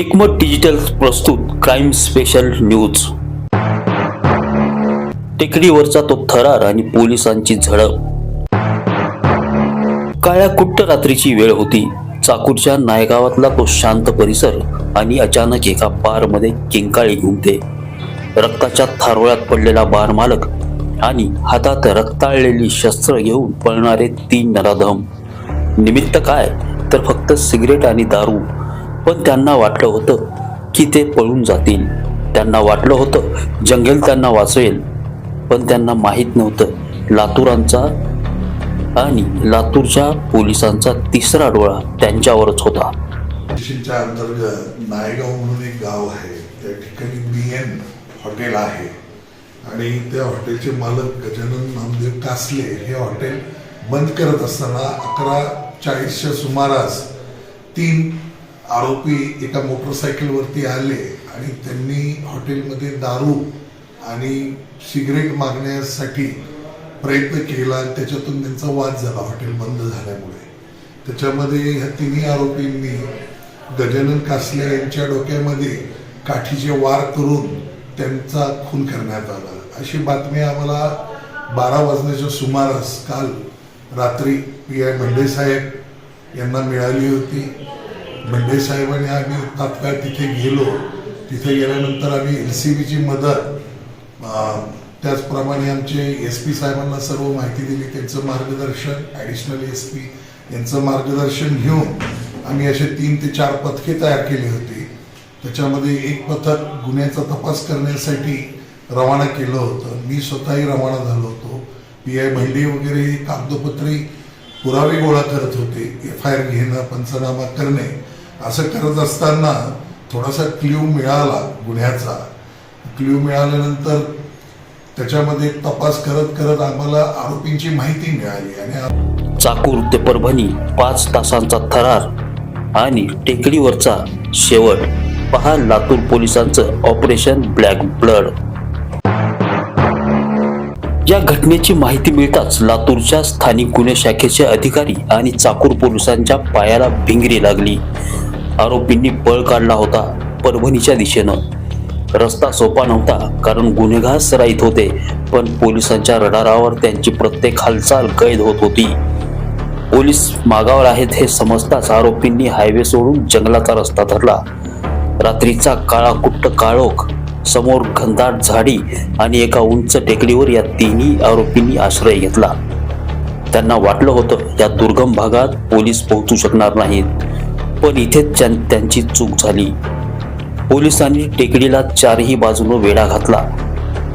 एकमत डिजिटल प्रस्तुत crime special news टेकडीवरचा तो थरार आणि पोलिसांची झडप. काळ्या कुट्ट रात्रीची वेळ होती. चाकूरच्या नायगावातला तो शांत परिसर आणि अचानक एका बारमध्ये किंकाळी घुमते. रक्ताच्या थारोळ्यात पडलेला बार मालक आणि हातात रक्ताळलेली शस्त्र घेऊन पळणारे तीन नराधम. निमित्त काय? तर फक्त सिगरेट आणि दारू. पण त्यांना वाटलं होतं की ते पळून जातील. त्यांना वाटलं होतं जंगल त्यांना वाचवेल पण त्यांना माहीत नव्हतं लातूरांचा आणि लातूरच्या पोलिसांचा तिसरा डोळा त्यांच्यावरच होता. अंतर्गत नायगाव म्हणून एक गाव आहे. त्या ठिकाणी बी एन हॉटेल आहे. आणि त्या हॉटेलचे मालक गजानन नामदेव कासले हे हॉटेल बंद करत असताना अकरा चाळीसच्या सुमारास तीन आरोपी एका मोटरसायकलवरती आले आणि त्यांनी हॉटेलमध्ये दारू आणि सिगरेट मागण्यासाठी प्रयत्न केला आणि त्याच्यातून त्यांचा वाद झाला हॉटेल बंद झाल्यामुळे. त्याच्यामध्ये ह्या तिन्ही आरोपींनी गजानन कासले यांच्या डोक्यामध्ये काठीचे वार करून त्यांचा खून करण्यात आला. अशी बातमी आम्हाला बारा वाजण्याच्या सुमारास काल रात्री पी आय मंडे साहेब यांना मिळाली होती. बंडे साहेबांनी आम्ही तात्काळ तिथे गेलो. तिथे गेल्यानंतर आम्ही एल सी बीची मदत त्याचप्रमाणे आमचे एस पी साहेबांना सर्व माहिती दिली. त्यांचं मार्गदर्शन ॲडिशनल एस पी यांचं मार्गदर्शन घेऊन आम्ही असे तीन ते चार पथके तयार केली होती. त्याच्यामध्ये एक पथक गुन्ह्याचा तपास करण्यासाठी रवाना केलं होतं. मी स्वतःही रवाना झालो होतो. पी आय महिंदे वगैरे कागदोपत्री पुरावे गोळा करत होते. एफ आय आर घेणं पंचनामा करणे. असं करत असताना थोडासा क्ल्यू मिळाला गुन्ह्याचा. क्ल्यू मिळाल्यानंतर त्याच्यामध्ये तपास करत करत आम्हाला आरोपींची माहिती मिळाली आणि चाकूर ते परभणी पाच तासांचा थरार आणि टेकडीवरचा शेवट पहा लातूर पोलिसांचं ऑपरेशन ब्लॅक ब्लड. या घटनेची माहिती मिळताच लातूरच्या स्थानिक गुन्हे शाखेचे अधिकारी आणि चाकूर पोलिसांच्या पायाला भिंगरी लागली. आरोपींनी पळ काढला होता परभणीच्या दिशेनं. रस्ता सोपा नव्हता कारण गुन्हेगार सराईत होते पण पोलिसांच्या रडारावर त्यांची प्रत्येक हालचाल कैद होत होती. पोलीस मागावर आहेत हे समजताच आरोपींनी हायवे सोडून जंगलाचा रस्ता धरला. रात्रीचा काळा कुट्ट काळोख समोर घनदाट झाडी आणि एका उंच टेकडीवर या तिन्ही आरोपींनी आश्रय घेतला. त्यांना वाटलं होतं या दुर्गम भागात पोलीस पोहोचू शकणार नाहीत. पण इथेच त्यां- त्यांची चूक झाली. पोलिसांनी टेकडीला चारही बाजूनं वेढा घातला.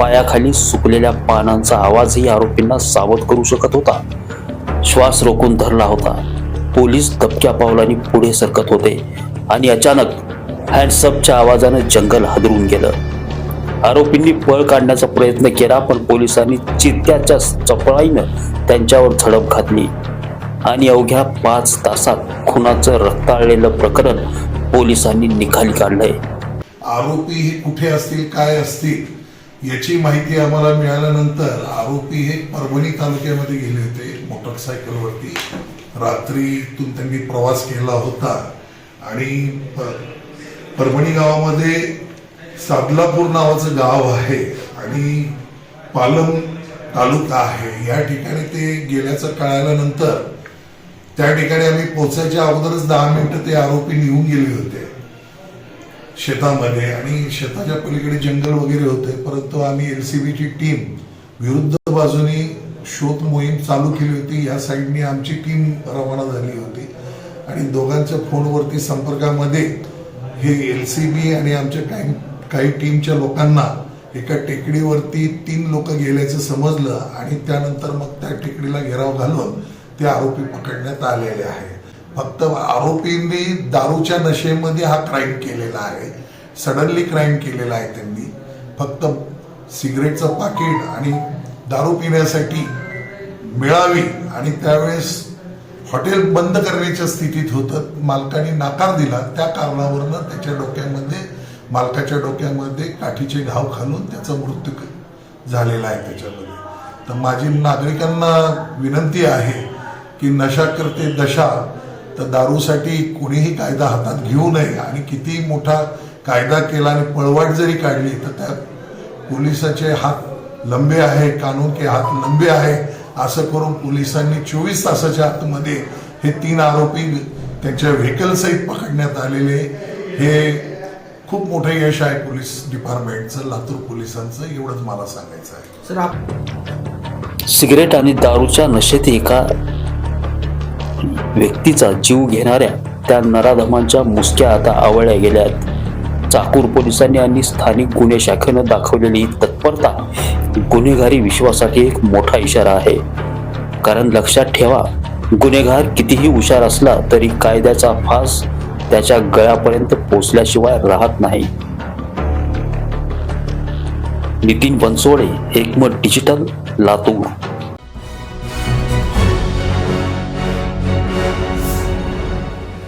पायाखाली सुकलेल्या पानांचा आवाजही आरोपींना सावध करू शकत होता. श्वास रोखून धरला होता. पोलीस दबक्या पावलांनी पुढे सरकत होते आणि अचानक हँडसअपच्या आवाजानं जंगल हादरून गेलं. आरोपींनी पळ काढण्याचा प्रयत्न केला पण पोलिसांनी चित्त्याच्या चपळाईनं त्यांच्यावर झडप घातली. आणि अवघ्या पाच तासात खुनाचं रक्ताळलेलं प्रकरण पोलिसांनी निकाली काढलंय. आरोपी हे कुठे असतील काय असतील याची माहिती आम्हाला मिळाल्यानंतर आरोपी हे परभणी तालुक्यामध्ये गेले होते मोटरसायकलवरती. रात्रीतून त्यांनी प्रवास केला होता. आणि परभणी गावामध्ये सादलापूर नावाचं गाव आहे आणि पालम तालुका आहे. या ठिकाणी ते गेल्याचं कळाल्यानंतर त्या ठिकाणी आम्ही पोचायच्या अगोदरच दहा मिनिटं ते आरोपी निघून गेले होते. शेतामध्ये आणि शेताच्या पलीकडे जंगल वगैरे होते परंतु आम्ही एल सी बीची टीम विरुद्ध बाजूनी शोध मोहीम चालू केली होती. या साईडने आमची टीम रवाना झाली होती. आणि दोघांच्या फोनवरती संपर्कामध्ये हे एल सी बी आणि आमच्या काही काही टीमच्या लोकांना एका टेकडीवरती तीन लोक गेल्याचं समजलं आणि त्यानंतर मग त्या टेकडीला घेराव घालून ते आरोपी पकडण्यात आलेले आहे. फक्त आरोपींनी दारूच्या नशेमध्ये हा क्राईम केलेला आहे. सडनली क्राईम केलेला आहे त्यांनी. फक्त सिगरेटचं पाकिट आणि दारू पिण्यासाठी मिळावी आणि त्यावेळेस हॉटेल बंद करण्याच्या स्थितीत होतं. मालकाने नाकार दिला. त्या कारणावरनं त्याच्या डोक्यामध्ये मालकाच्या डोक्यामध्ये काठीचे घाव घालून त्याचा मृत्यू झालेला आहे त्याच्यामध्ये. तर माझी नागरिकांना विनंती आहे की नशा करते दशा तर दारूसाठी कोणीही कायदा हातात घेऊ नये. आणि किती मोठा कायदा केला आणि पळवाट जरी काढली तर त्यात पोलिसाचे हात लंबे आहे कानून के हात लंबे आहे. असं करून पोलिसांनी चोवीस तासाच्या आतमध्ये हे तीन आरोपी त्यांच्या व्हेकल सहित पकडण्यात आलेले. हे खूप मोठं यश आहे पोलीस डिपार्टमेंटचं लातूर पोलिसांचं. एवढंच मला सांगायचं आहे. सिगरेट आणि दारूच्या नशेत एका व्यक्तीचा जीव घेणाऱ्या त्या नराधमांच्या मुसक्या आता आवळल्या गेल्यात. चाकूर पोलिसांनी आणि स्थानिक गुन्हे शाखेनं दाखवलेली तत्परता गुन्हेगारी विश्वासाठी एक मोठा इशारा आहे. कारण लक्षात ठेवा गुन्हेगार कितीही हुशार असला तरी कायद्याचा फास त्याच्या गळ्यापर्यंत पोचल्याशिवाय राहत नाही. Nitin Bansode Ekmat digital Latur.